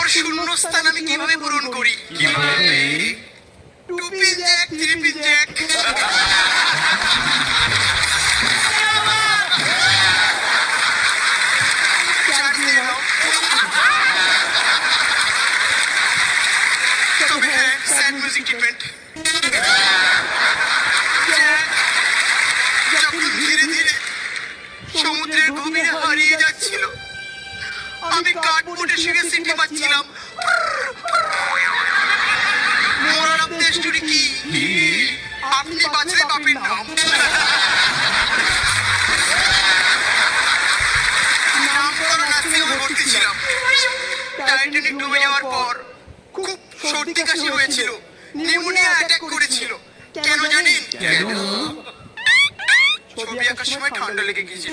ওর শূন্যস্থান আমি কীভাবে পূরণ করি? কীভাবে? টুপি জ্যাক জ্যাক। হ্যাঁ মিউজিক ট্রিটমেন্ট যখন ধীরে ধীরে সমুদ্রের গভীরে হারিয়ে যাচ্ছিল আমি কাঠবোর্ডে শিখে সিটি পাচ্ছিলাম। মোরাল অফ দ্য স্টোরি কি? আপনি বাঁচলে বাপের নাম। টাইটানিক ডুবে যাওয়ার পর খুব সর্দি কাশি হয়েছিল। নিউমোনিয়া অ্যাটাক করেছিল। কেন জানেন? ছবি আঁকার সময় ঠান্ডা লেগে গিয়েছিল।